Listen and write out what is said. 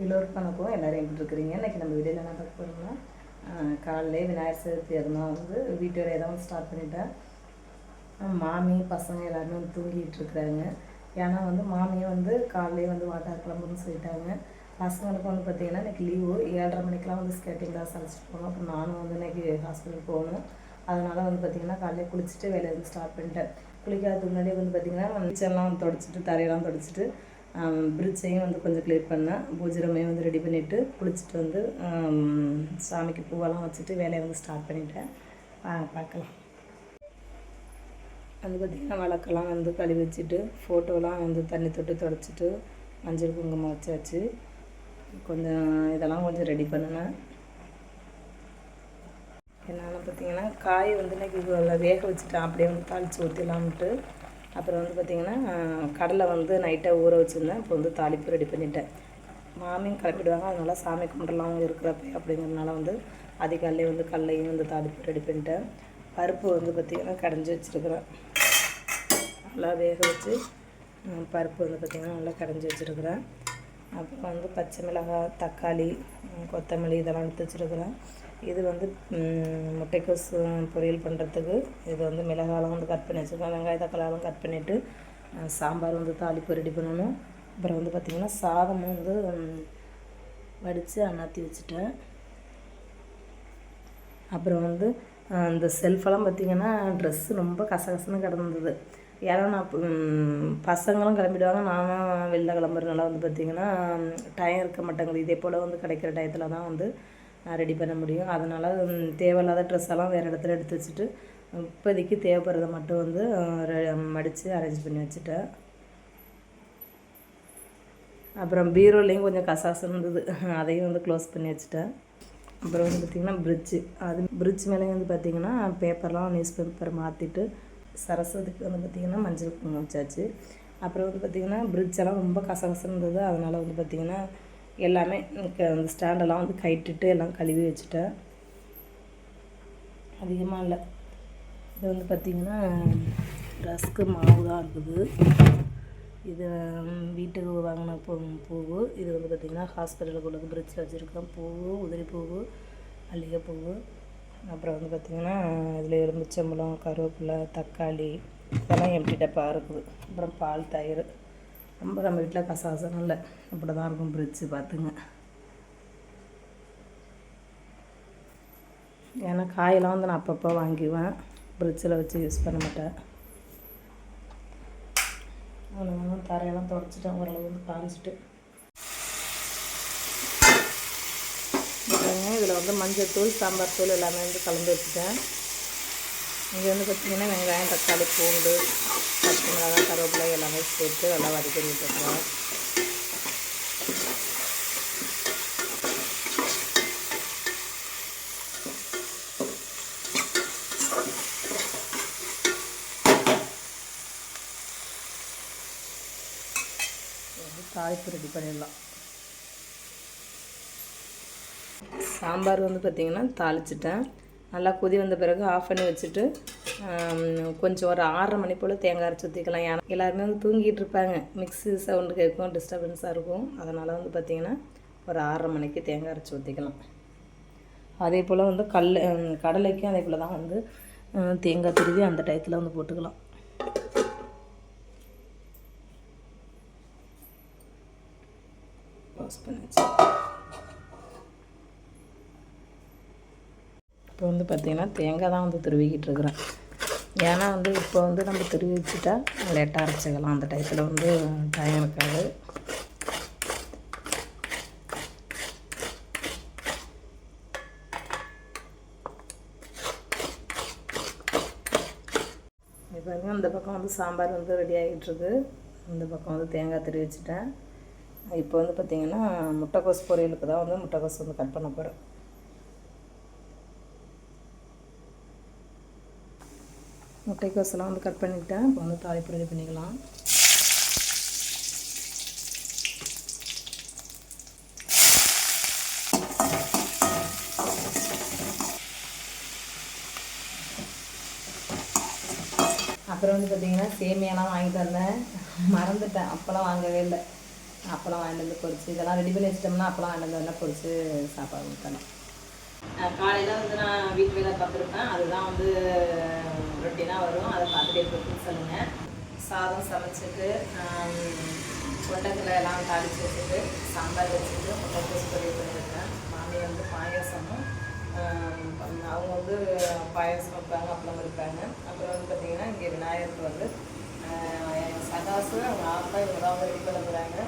எல்லோருக்கும் வணக்கம் எல்லோரும் எப்படி இருக்கிறீங்க. இன்றைக்கி நம்ம வீடியோவில் என்ன பார்க்க போகிறோம்னா காலையிலே விநாயகர் சதுர்த்தி இருந்தால் வந்து வீட்டு வேலையை தான் ஸ்டார்ட் பண்ணிட்டேன் மாமி பசங்க எல்லாருமே வந்து தூங்கிட்டு இருக்கிறாங்க. ஏன்னா வந்து மாமியை வந்து காலையிலே வந்து வாட்டார் கிளம்புன்னு சொல்லிட்டாங்க. பசங்களுக்கு வந்து பார்த்திங்கன்னா இன்றைக்கி லீவு ஏழரை மணிக்கெலாம் வந்து ஸ்கேட்டிங் கிளாஸ் அழைச்சிட்டு போகணும். அப்புறம் நானும் வந்து இன்றைக்கி ஹாஸ்பிட்டல் போகணும். அதனால் வந்து பார்த்திங்கன்னா காலையிலே குளிச்சுட்டு வேலையை வந்து ஸ்டார்ட் பண்ணிட்டேன். குளிக்காததுக்கு முன்னாடியே வந்து பார்த்திங்கன்னா மிச்சம்லாம் தொடச்சிட்டு தரையெல்லாம் தொடச்சிட்டு பிரிட்ஜையும் வந்து கொஞ்சம் கிளியர் பண்ணேன். பூஜை ரூமையும் வந்து ரெடி பண்ணிவிட்டு குளிச்சுட்டு வந்து சாமிக்கு பூவெல்லாம் வச்சுட்டு வேலையை வந்து ஸ்டார்ட் பண்ணிட்டேன். பார்க்கலாம். அது பார்த்திங்கன்னா விளக்கெல்லாம் வந்து கழுவி வச்சுட்டு ஃபோட்டோலாம் வந்து தண்ணி தொட்டு தொடச்சிட்டு மஞ்சள் குங்குமம் வச்சாச்சு. கொஞ்சம் இதெல்லாம் கொஞ்சம் ரெடி பண்ணினேன். என்னென்னு பார்த்தீங்கன்னா காய் வந்து இன்னைக்கு வேக வச்சுட்டேன். அப்படியே வந்து தாளித்து ஊற்றிடலாம்ட்டு அப்புறம் வந்து பார்த்திங்கன்னா கடலை வந்து நைட்டாக ஊற வச்சுருந்தேன். இப்போ வந்து தாளிப்பு ரெடி பண்ணிட்டேன். மாமியும் கிளப்பிடுவாங்க. அதனால சாமி கும்பிடலாம் அவங்க இருக்கிறப்ப அப்படிங்கிறதுனால வந்து அதிகாலையே வந்து கடலையும் வந்து தாளிப்பு ரெடி பண்ணிட்டேன். பருப்பு வந்து பார்த்திங்கன்னா கடைஞ்சி வச்சுருக்குறேன். நல்லா வேக வச்சு பருப்பு வந்து பார்த்திங்கன்னா நல்லா கடைஞ்சி வச்சுருக்குறேன். அப்புறம் வந்து பச்சை மிளகாய் தக்காளி கொத்தமல்லி இதெல்லாம் எடுத்து வச்சுருக்குறேன். இது வந்து முட்டைக்கோஸ் பொரியல் பண்ணுறதுக்கு இது வந்து மிளகாலாம் வந்து கட் பண்ணி வச்சுருக்கேன். வெங்காய தக்காளியெல்லாம் கட் பண்ணிவிட்டு சாம்பார் வந்து தாளிப்பு ரெடி பண்ணணும். அப்புறம் வந்து பார்த்திங்கன்னா சாதமும் வந்து வடித்து அண்ணாத்தி வச்சுட்டேன். அப்புறம் வந்து இந்த செல்ஃபெல்லாம் பார்த்திங்கன்னா ட்ரெஸ்ஸு ரொம்ப கசகசன்னு கிடந்தது. ஏன்னா நான் பசங்களும் கிளம்பிடுவாங்க. நானும் வெளில கிளம்புறதுனால வந்து பார்த்திங்கன்னா டைம் இருக்க மாட்டேங்குது. இதே போல் வந்து கிடைக்கிற டயத்தில் தான் வந்து நான் ரெடி பண்ண முடியும். அதனால் தேவையில்லாத ட்ரெஸ் எல்லாம் வேறு இடத்துல எடுத்து வச்சுட்டு இப்போதைக்கு தேவைப்படுறத மட்டும் வந்து மடித்து அரேஞ்ச் பண்ணி வச்சுட்டேன். அப்புறம் பீரோலையும் கொஞ்சம் கசாசம் இருந்தது. அதையும் வந்து க்ளோஸ் பண்ணி வச்சுட்டேன். அப்புறம் வந்து பார்த்திங்கன்னா பிரிட்ஜு அது பிரிட்ஜ் மேலேயும் வந்து பார்த்திங்கன்னா பேப்பர்லாம் நியூஸ் பேப்பர் மாற்றிட்டு சரஸ்வதிக்கு வந்து பார்த்திங்கன்னா மஞ்சள் குங்குமம் வச்சாச்சு. அப்புறம் வந்து பார்த்திங்கன்னா பிரிட்ஜெல்லாம் எல்லாம் ரொம்ப கசகசம் இருந்தது. அதனால் வந்து பார்த்திங்கன்னா எல்லாமே க- அந்த ஸ்டாண்டெல்லாம் வந்து கைட்டுட்டு எல்லாம் கழுவி வச்சுட்டேன். அதிகமாக இல்லை. இது வந்து பார்த்திங்கன்னா ரஸ்க்கு மாவு தான் இருக்குது. இது வீட்டுக்கு வாங்கின பூ பூவு. இது வந்து பார்த்திங்கன்னா ஹாஸ்பிட்டலுக்கு உள்ளது பிரிட்ஜில் வச்சுருக்கேன் பூவு உதிரி பூவு மல்லிகைப்பூவு. அப்புறம் வந்து பார்த்திங்கன்னா இதில் எலுமிச்சம்பழம் கருவேப்பிலை தக்காளி இதெல்லாம் எம்டி டப்பா இருக்குது அப்புறம் பால் தயிர். ரொம்ப நம்ம வீட்டில் கசாசம் இல்லை. இப்படி தான் இருக்கும் பிரிட்ஜு பார்த்துங்க ஏன்னா காயெல்லாம் வந்து நான் அப்பப்போ வாங்கிக்குவேன் பிரிட்ஜில் வச்சு யூஸ் பண்ண மாட்டேன். அவ்வளோ தரையெல்லாம் தொடச்சிட்டேன். ஓரளவு வந்து காஞ்சிட்டு இதில் வந்து மஞ்சள் தூள் சாம்பார் தூள் எல்லாமே வந்து கலந்து வச்சுட்டேன். இங்கே வந்து பார்த்திங்கன்னா வெங்காயம் தக்காளி பூண்டு பச்சை மிளகாய் கருவேப்பிலை எல்லாமே சேர்த்து நல்லா வதக்கி விட்டுருக்கேன். தாளிப்பு ரெடி பண்ணிடலாம். சாம்பார் வந்து பார்த்திங்கன்னா தாளிச்சிட்டேன். நல்லா கொதி வந்த பிறகு ஆஃப் பண்ணி வச்சுட்டு கொஞ்சம் ஒரு ஆறரை மணி போல் தேங்காய் அரைச்சி ஊற்றிக்கலாம் ஏன்னா எல்லாருமே வந்து தூங்கிட்டு இருப்பாங்க. மிக்ஸி சவுண்டு கேட்கும் டிஸ்டர்பன்ஸாக இருக்கும். அதனால் வந்து பார்த்திங்கன்னா ஒரு ஆறரை மணிக்கு தேங்காய் அரைச்சி ஊற்றிக்கலாம் அதே போல் வந்து கல் கடலைக்கும் அதே போல் தான் வந்து தேங்காய் துருவி அந்த டயத்தில் வந்து போட்டுக்கலாம். க்ளோஸ் பண்ணிச்சு இப்போ வந்து பார்த்திங்கன்னா தேங்காய் தான் வந்து துருவிக்கிட்டு இருக்கிறேன் ஏன்னா வந்து இப்போ வந்து நம்ம திருவிச்சிட்டா லேட்டாக அரைச்சிக்கலாம். அந்த டயத்தில் வந்து டைம் இருக்காது. இப்போ பாருங்க பக்கம் வந்து சாம்பார் வந்து ரெடி ஆகிட்டுருக்கு இந்த பக்கம் வந்து தேங்காய் துருவி வச்சுட்டேன். இப்போ வந்து பார்த்திங்கன்னா முட்டைக்கோஸ் பொரியலுக்கு தான் வந்து முட்டைக்கோஸ் வந்து கட் பண்ண போகிறேன் முட்டைக்கோசெல்லாம் வந்து கட் பண்ணிக்கிட்டேன். இப்போ வந்து தாளிப்பு ரெடி பண்ணிக்கலாம். அப்புறம் வந்து பார்த்திங்கன்னா சேமியாலாம் வாங்கிட்டு வந்தேன் மறந்துட்டேன். அப்போல்லாம் வாங்கவே இல்லை. அப்போலாம் வாங்கிட்டு வந்து பொறிச்சு இதெல்லாம் ரெடி பண்ணி வச்சிட்டோம்னா அப்போலாம் வாங்கிட்டு வந்து பொறிச்சு சாப்பாடு கொடுத்தேன். காலையில் வந்து நான் வீட்டு வேலை பார்த்துருப்பேன். அதுதான் வந்து ரொட்டீனாக வரும். அதை பார்த்துட்டே எப்படி சொல்லுங்கள் சாதம் சமைச்சிட்டு கொண்டக்கடலை எல்லாம் தாளித்து வச்சுட்டு சாம்பார் வச்சுட்டு முட்டைக்கோஸ் பொரியல் பண்ணியிருக்கேன். மாமி வந்து பாயாசமும் அவங்க வந்து பாயாசம் வைப்பாங்க அப்பளம் வைப்பாங்க அப்புறம் வந்து பார்த்திங்கன்னா இங்கே விநாயகருக்கு வந்து சகாசு அவங்க ஆத்தா இவங்க தான் ரெடி பண்ண போகிறாங்க